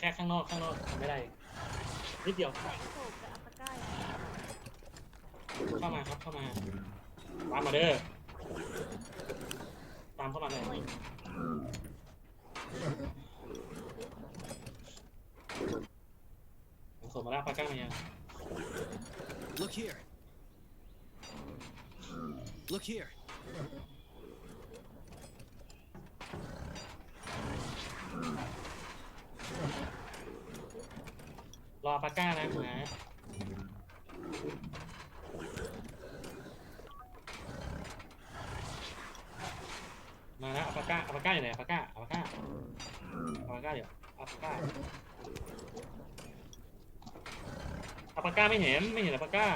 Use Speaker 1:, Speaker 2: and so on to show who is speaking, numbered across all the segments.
Speaker 1: แค่ข้างนอกข้างนอกทำไม่ได้นิดเดียว
Speaker 2: โขกกับอัปปะก้า
Speaker 1: เข้ามาครับเข้ามาตามมาเด้อตามเข้ามาเลย
Speaker 2: โอ้ย
Speaker 1: ผมส่งมาแล้วปาก้ามายัง
Speaker 3: Look here. Look here.
Speaker 1: รอปาก้านะหมามาแล้วอัปปาก้าอัปปาก้าอยู่ไหนอัปปาก้าอัปปาก้าอัปปาก้าเดี๋ยวอัปปาก้าอัปปาก้าไม่เห็นไม่เห็นอัปปาก้า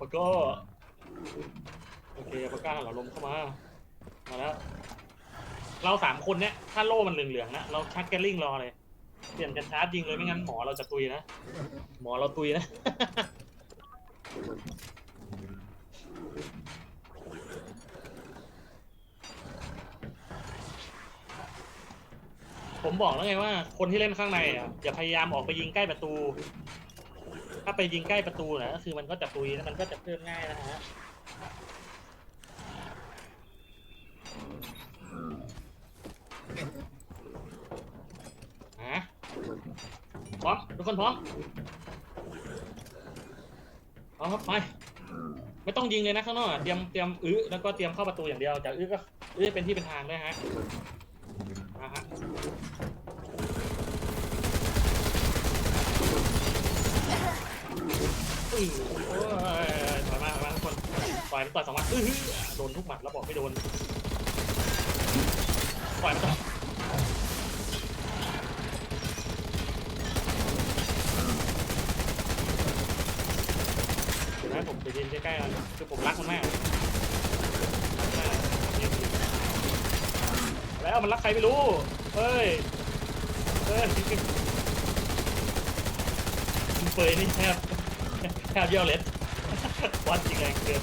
Speaker 1: ปก้โอเคปปาก้าเราลมเข้ามา มาแล้ว เราสามคนเนี้ยถ้าโล่มันเหลืองๆนะ เราชักแกลลิงรอเลย เปลี่ยนกันชาร์จยิงเลยไม่งั้นหมอเราจะตุยนะ หมอเราตุยนะ ผมบอกแล้วไงว่า คนที่เล่นข้างในอะอย่าพยายามออกไปยิงใกล้ประตู ถ้าไปยิงใกล้ประตูนะก็คือมันก็จะตุยแล้วมันก็จะเพิ่มง่ายนะฮะฮะพร้อมทุกคนพร้อมพร้อมครับไปไม่ต้องยิงเลยนะข้างนอกอะเตรียมเตรียมอื้อแล้วก็เตรียมเข้าประตูอย่างเดียวจากอื้อก็อื้อเป็นที่เป็นทางด้วยฮะมาฮะ อื้อโอ้ยถอยมาถอยมาทุกคนปล่อยมันต่อยสองหมัดอื้อหือโดนทุกหมัดแล้วบอกไม่โดนปล่อยมันต่อยเห็นไหมผมจะยืนใกล้ๆมันคือผมรักมันมากแล้วมันรักใครไม่รู้เฮ้ยเฮ้ยเฟยนี่แทบ แทบเยี่ยวเล็ดวัดจริงแรงเกิน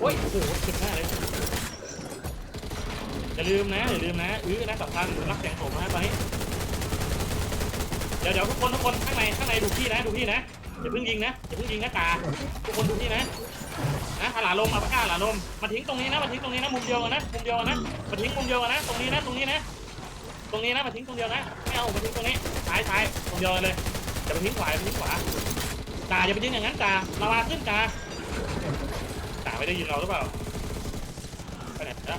Speaker 1: โอ้ย โอ้โหสุดหน้าเลย อย่าลืมนะ อย่าลืมนะ อื้อนะสำคัญรักแสงผมนะตอนนี้ เดี๋ยวเดี๋ยวทุกคนทุกคนข้างในข้างในดูพี่นะดูพี่นะอย่าเพิ่งยิงนะอย่าเพิ่งยิงนะตาทุกคนดูพี่นะนะหลาลมอัปก้าหลาลมมาทิ้งตรงนี้นะมาทิ้งตรงนี้นะมุมเดียวกันนะมุมเดียวกันนะมาทิ้งมุมเดียวกันนะตรงนี้นะตรงนี้นะ ตรงนี้นะมาทิ้งตรงเดียวนะไม่เอามาทิ้งตรงนี้ซ้ายซ้ายตรงเดียวเลยอย่าไปทิ้งขวาอย่าไปทิ้งขวาตาอย่าไปทิ้งอย่างนั้นตาลาวาขึ้นตาตาไม่ได้ยินเราหรือเปล่าไปไหนนะ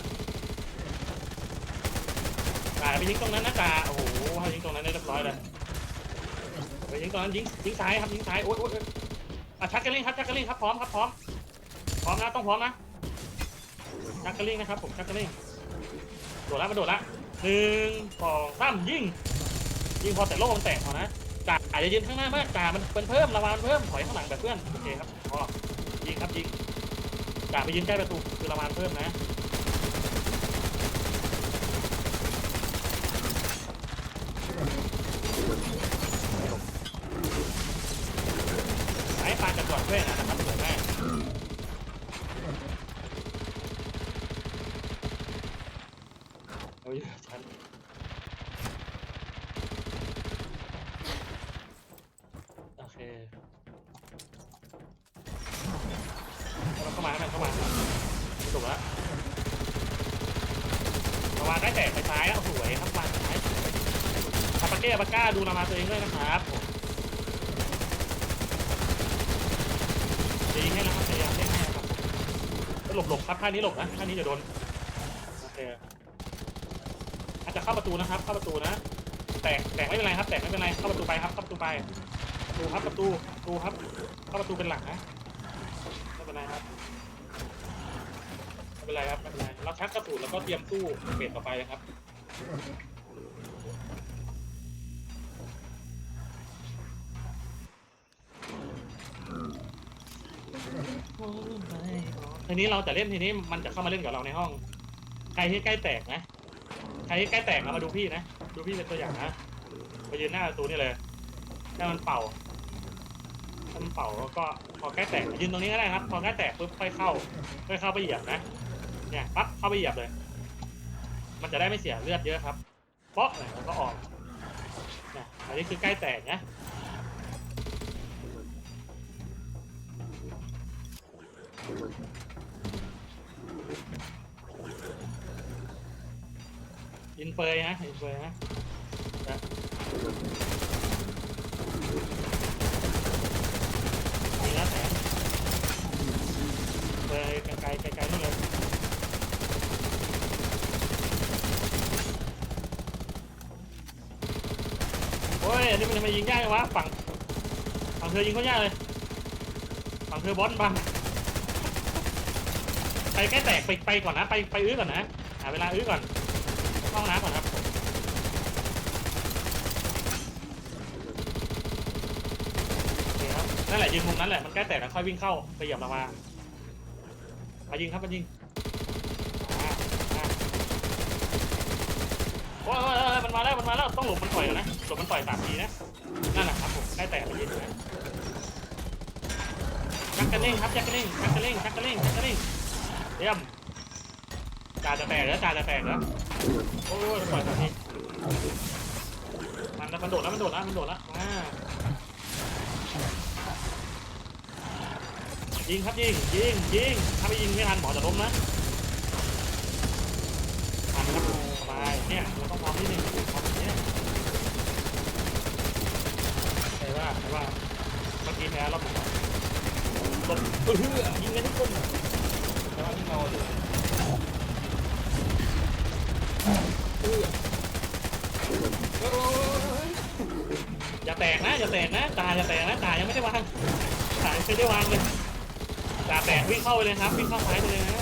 Speaker 1: ตาไปทิ้งตรงนั้นนะตาโอ้โหทิ้งตรงนั้นได้เรียบร้อยเลย ไปยิงตอนนั้นยิงยิงซ้ายครับยิงซ้ายโอ๊ยโอ๊ยโอ๊ยอะชักกระลิ่งครับชักกระลิ่งครับพร้อมครับพร้อมพร้อมนะต้องพร้อมนะชักกระลิ่งนะครับผมชักกระลิ่งโดดละมาโดดละหนึ่งสองสามยิงยิงพอแต่โล่มันแตกพอนะจ่าอาจจะยืนข้างหน้ามากจ่ามันเป็นเพิ่มระวังมันเพิ่มถอยข้างหลังแบบเพื่อนโอเคครับพอยิงครับยิงจ่าไปยืนใกล้ประตูคือระวังเพิ่มนะสายปานจะก่อนด้วยนะครับสวยมากเอาอยู่ชั้นโอเคเราเข้ามาให้มันเข้ามาถูกแล้วระวังได้แต่ไปซ้ายแล้วสวยครับวางซ้ายสวยอัปาเก้ปาก้าดูนามาตัวเองด้วยนะครับผมจะยิงให้นะครับพยายามเล่นให้นะครับผม หลบหลบครับท่านี้หลบนะท่านี้จะโดนโอเคอาจจะเข้าประตูนะครับ เข้าประตูนะ แตกแตกไม่เป็นไรครับ แตกไม่เป็นไรเข้าประตูไปครับเข้าประตูไปประตูครับประตูประตูครับเข้าประตูเป็นหลักนะไม่เป็นไรครับไม่เป็นไรครับไม่เป็นไรเราชักกระสุนแล้วก็เตรียมสู้เฟสต่อไปเลยครับ ทีนี้เราจะเล่นทีนี้มันจะเข้ามาเล่นกับเราในห้อง ใครที่ใกล้แตกนะ ใครที่ใกล้แตกนะมาดูพี่นะ ดูพี่เป็นตัวอย่างนะไปยืนหน้าประตูนี่เลย ถ้ามันเป่าถ้ามันเป่าแล้วก็พอใกล้แตกยืนตรงนี้ก็ได้ครับ พอใกล้แตกปุ๊บค่อยเข้าค่อยเข้าไปเหยียบนะ เนี่ยปั๊บเข้าไปเหยียบเลย มันจะได้ไม่เสียเลือดเยอะครับเปาะเลยแล้วก็ออกเนี่ยอันนี้คือใกล้แตกนะ อินเฟยนะอินเฟยนะนะนี่นะแสงเฟยไกลไกลไกลนู่นเลยโอ้ยนี่มันทำไมยิงยากจังวะฝั่งฝั่งเธอยิงเขายากเลย ฝั่งเธอบอลบังไปใกล้แตกไปไปก่อนนะ ไปไปอื้อก่อนนะหาเวลาอื้อก่อน เข้าห้องน้ำก่อนครับโอเคครับ นั่นแหละยืนมุมนั้นแหละมันใกล้แตกแล้วค่อยวิ่งเข้าไปเหยียบเรามามายิงครับมายิงอ่าอ่าโอ้ยโอ้ยโอ้ยมันมาแล้วมันมาแล้วต้องหลบมันต่อยก่อนนะหลบมันต่อยสามทีนะนั่นแหละครับผมใกล้แตกแล้วยิงนะชักกระเล่งครับชักกระเล่งชักกระเล่งชักกระเล่งชักกระเล่งเยี่ยมจ่าจะแตกแล้วจ่าจะแตกแล้วโอ้ยปล่อยแบบนี้มันมันโดดแล้วมันโดดแล้วมันโดดแล้วอ่า ยิงครับยิงยิงยิงถ้าไม่ยิงไม่ทันหมอจะล้มนะทันครับสบายเนี่ยเราต้องพร้อมที่หนึ่งพร้อมที่เนี่ยใช่ว่าใช่ว่าเมื่อกี้แพ้รอบหนึ่งหลบเออยิงกันทุกคนแต่ว่าที่เราอยู่อย่าแตกนะอย่าแตกนะตาอย่าแตกนะตายังไม่ได้วางตายังไม่ได้วางเลย วิ่งเข้าไปเลยครับวิ่งเข้าซ้ายไปเลยนะ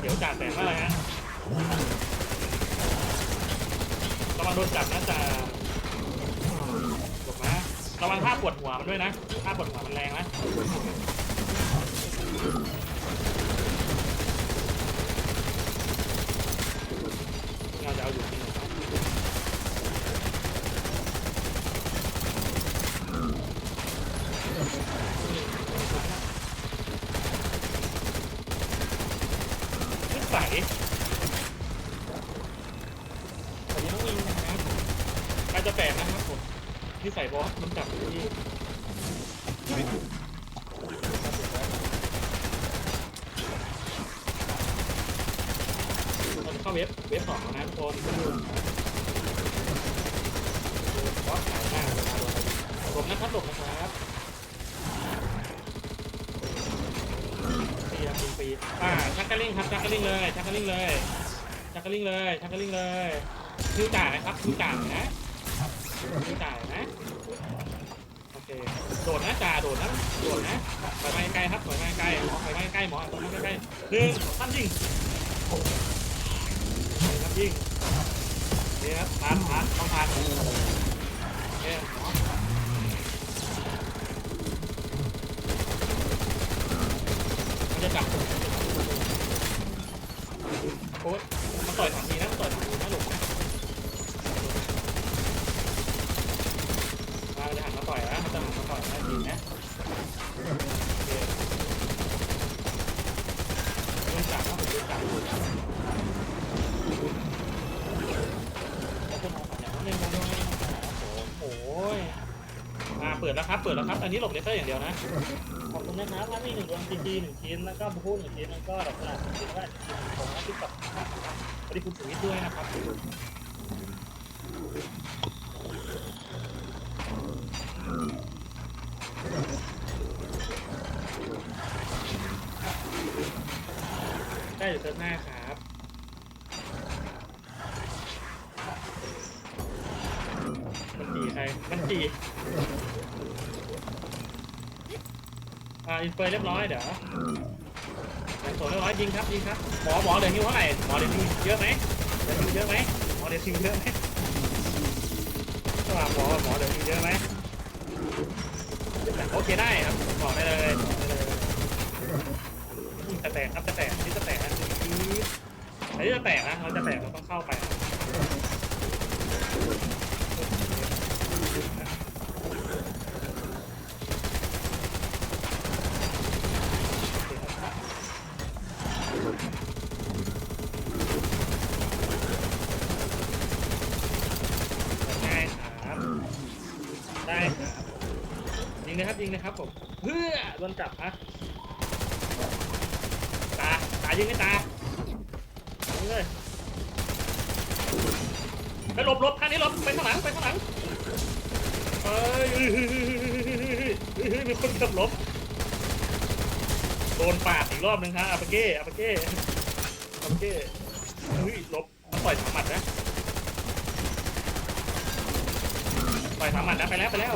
Speaker 1: เดี๋ยวจ่าแตกว่อะไรฮะระวังโดนจับนะจ่าหลบนะระวังท่าปวดหัวมันด้วยนะท่าปวดหัวมันแรงนะเราจะเอาอยู่จริงเหรอ นิสัยสวัสดีน้องวิงนะครับใครจะแปลกนะครับผมนิสัยบอสมันจับอยู่ที่เราจะเข้าเว็บเว็บสองแล้วนะทุกคนบอสขายหน้าเวลาโดนหลบนะครับหลบนะครับ ปีครับปีอ่าชักกระลิงครับชักกระลิงเลยชักกระลิงเลยชักกระลิงเลยชักกระลิงเลยคิวจ่ายนะครับคิวจ่ายนะคิวจ่ายนะโอเคโดดนะจ่าโดดนะโดดนะถอยมาใกล้ครับถอยมาใกล้หมอถอยมาใกล้หมอถอยมาใกล้หนึ่งท่านยิงครับยิงนี่ครับผ่านผ่านต้องผ่านโอเคหมอจะจับ ผมโอ้ยมันต่อยสามทีนะมันต่อยสามทีนะหลบนะมาจะหันมาต่อยนะมันจะหันมาต่อยนะทีนะโอเคโดนจับนะผมโดนจับขอบคุณของขวัญอย่างนั้นเลยนะผมโอ้ยมาเปิดแล้วครับ เปิดแล้วครับ อันนี้หลบเลเซอร์อย่างเดียวนะ ขอบคุณนะครับถ้ามีหนึ่งดวงจีจีหนึ่งชิ้น แล้วก็บูบูหนึ่งชิ้น แล้วก็ดอกกุหลาบหนึ่งชิ้นแล้วก็อา จจะชิ้นกับสวัสดีคุณสุวิทย์ด้วยนะครับได้เดี๋ยวเติมหน้าครับมันจีใครมันจีอ่าอินเฟอร์เรียบร้อยเดี๋ยว ยิงครับยิงครับหมอหมอเดี๋ยวฮิวเท่าไหร่หมอเดี๋ยวฮิวเยอะไหมเดี๋ยวฮิวเยอะไหมหมอเดี๋ยวฮิวเยอะไหมว่าหมอหมอเดี๋ยวฮิวเยอะไหมโอเคได้ครับบอกได้เลยบอกได้เลยจะแตกครับจะแตกนี่จะแตกนะอันนี้จะแตกนะเราจะแตกเราต้องเข้าไป ได้ครับ ได้ครับยิงเลยครับยิงเลยครับผมเพื่อโดนจับฮะตาตายิงไม่ตายิงเลยไปหลบหลบข้างนี้หลบไปข้างหลังไปข้างหลังเอ้ยมีคนเกือบหลบโดนปาดอีกรอบหนึ่งฮะอาปาเก้อาปาเก้อาปาเก้เฮ้ยหลบมันปล่อยสามหมัดนะ ปล่ อยสามหมัดแล้วไปแล้วไปแล้ว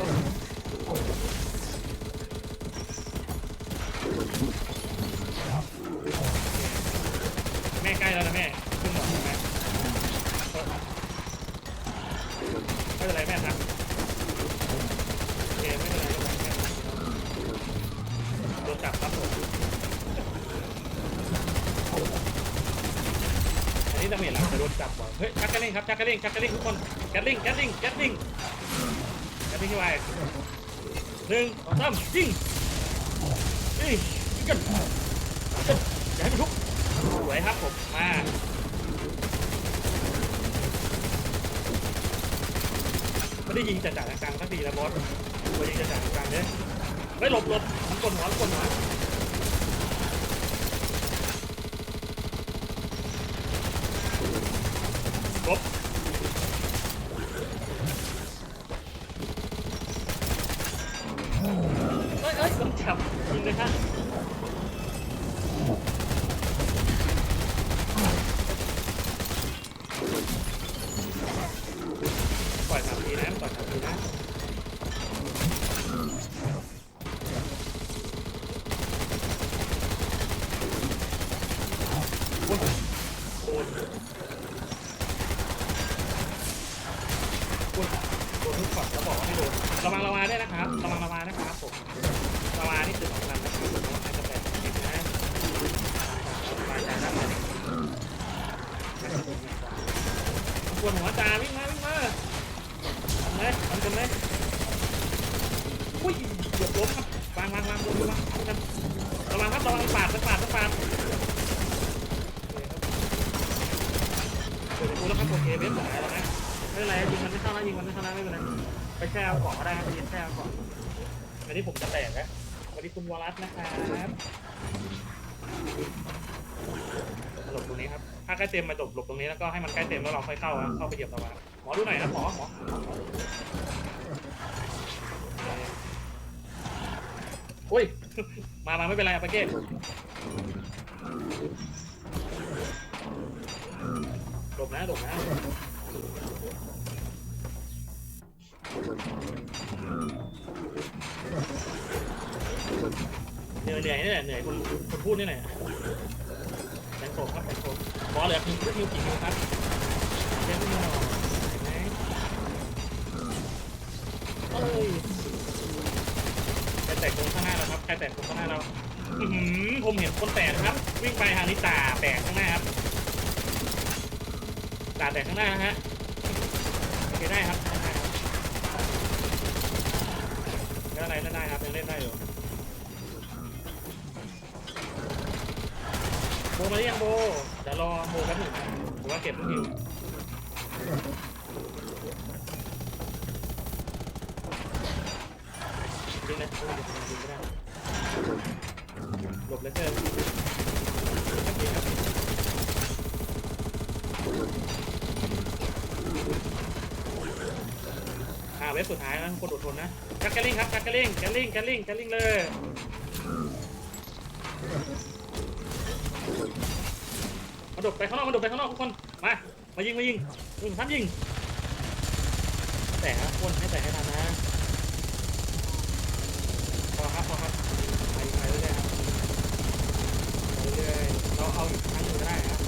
Speaker 1: แม่ใกล้แล้วนะแม่ขึ้นหน่อยนะแม่ไม่เป็นไรแม่ครับโอเคไม่เป็นไรแม่โดนจับครับผมอันนี้ดาเมจหลังจะโดนจับบ่อยเฮ้ยชักกระเล่งครับชักกระเล่งชักกระเล่งทุกคนแกตลิงแกตลิงแกตลิง ที่ไว้หนึ่งสองสามยิงยิงยิงกันกันอย่าให้มันทุกสวยครับผมมาไม่ได้ยิงจัดๆกกลางสักทีนะบอสไม่ยิงจัดๆกกลางเนี่ยไม่หลบหลบกดหัวกดหัวหลบ เอ้ยเอ้ยต้องจับ ยิงเลยครับปล่อยสามทีนะปล่อยสามทีนะโอ้ยโอ้ยโอ้ยโดนทุกฝัดแล้วบอกว่าไม่โดนระวังระวังด้วยนะครับระวังระวังนะครับผมระวังนี่คือสำคัญนะครับระวังจะแตกนิดนะมาจากด้านในปวดหัวตาวิ่งมาวิ่งมาทำเลยทำกันเลยอุ้ยเกือบล้มครับวางวางวางลงวางกันระวังครับระวังปาดปาดปาดเปิดประตูแล้วครับโอเคเว็บสายแล้วนะไม่เป็นไรยิงมันไม่เข้านะยิงมันไม่เข้านะไม่เป็นไร ไปแช่เอาเกาะก็ได้ครับไปยิงแช่เอาเกาะวันนี้ผมจะแตกนะวันนี้คุณวรัตน์นะครับหลบตรงนี้ครับถ้าใกล้เต็มมาหลบหลบตรงนี้แล้วก็ให้มันใกล้เต็มแล้วเราค่อยเข้านะเข้าไปเหยียบระวังหมอดูหน่อยนะหมอหมอโอ้ยมามาไม่เป็นไรอะปาเก้หลบนะหลบนะ เหนื่อยเหนื่อยนี่แหละเหนื่อยคนคนพูดนี่แหละแตงโตครับแตงโตบอลเหลือคิวคิวกี่คิวครับเล่นไม่หน่อยเห็นไหมเอ้ยใครแตกตรงข้างหน้าเราครับใครแตกตรงข้างหน้าเราอือหือผมเห็นคนแตกครับ วิ่งไปทางนี้ตาแตกข้างหน้าครับตาแตกข้างหน้าฮะโอเคได้ครับได้ครับก็อะไรเล่นได้ครับยังเล่นได้อยู่โบมาหรือยังโบเดี๋ยวรอโบแป๊บหนึ่งผมว่าเก็บลูกหิวยิงเลยดี๋ยวผมยิงไม่ได้หลบเลเกินครับพี่ครับอ่าเว็บสุดท้ายนะคนอดทนนะ กัดกระลิงครับกัดกระลิงกัดกระลิงกัดกระลิงกัดกระลิงเลยมาดบไปข้างนอกมาดบไปข้างนอกทุกคน มา มายิงมายิงยิงทับยิง แต่ครับคนให้แต่ให้ทันนะพอครับพอครับไปไปเรื่อยๆครับไปเรื่อยเราเอาอีกครั้งหนึ่งก็ได้ครับ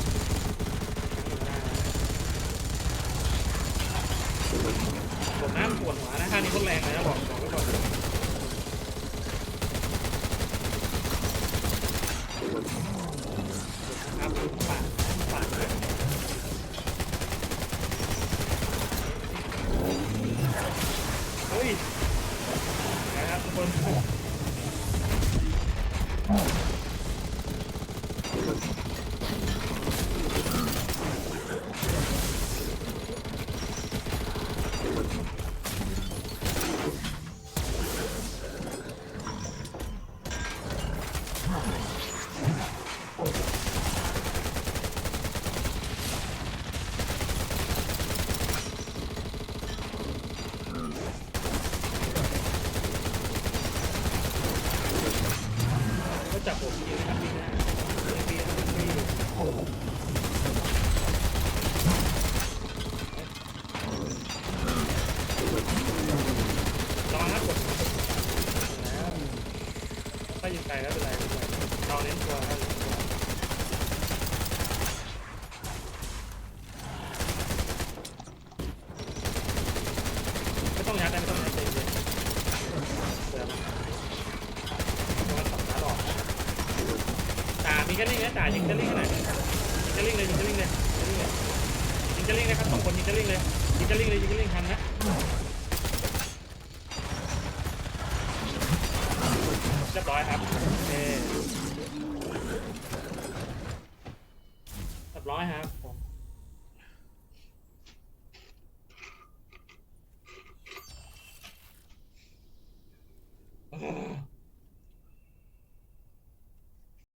Speaker 1: ผมนะปวดหัวนะท่านี้โคตงแรงเลยนะบอกบอกก่นบปาย จับผมนะครับพี่ระวังนะกดแล้วถ้ายิงไกลแล้วเป็นไรไม่เป็นไรเราเน้นตัวครับเน้นตัวไม่ต้องยัดนะไม่ต้องยัดใจเย็นเดี๋ยวนะระวังสองขาหลอกนะ ยิงจะลิงนี้นะจ่ายิงจะลิงขนาดยิงจะลิงเลยยิงจะลิงเลยยิงจะลิงเลยยิงแค่ลิงเลยครับสองคนยิงจะลิงเลยยิงจะลิงเลยยิงจะลิงทันนะเรียบร้อยครับ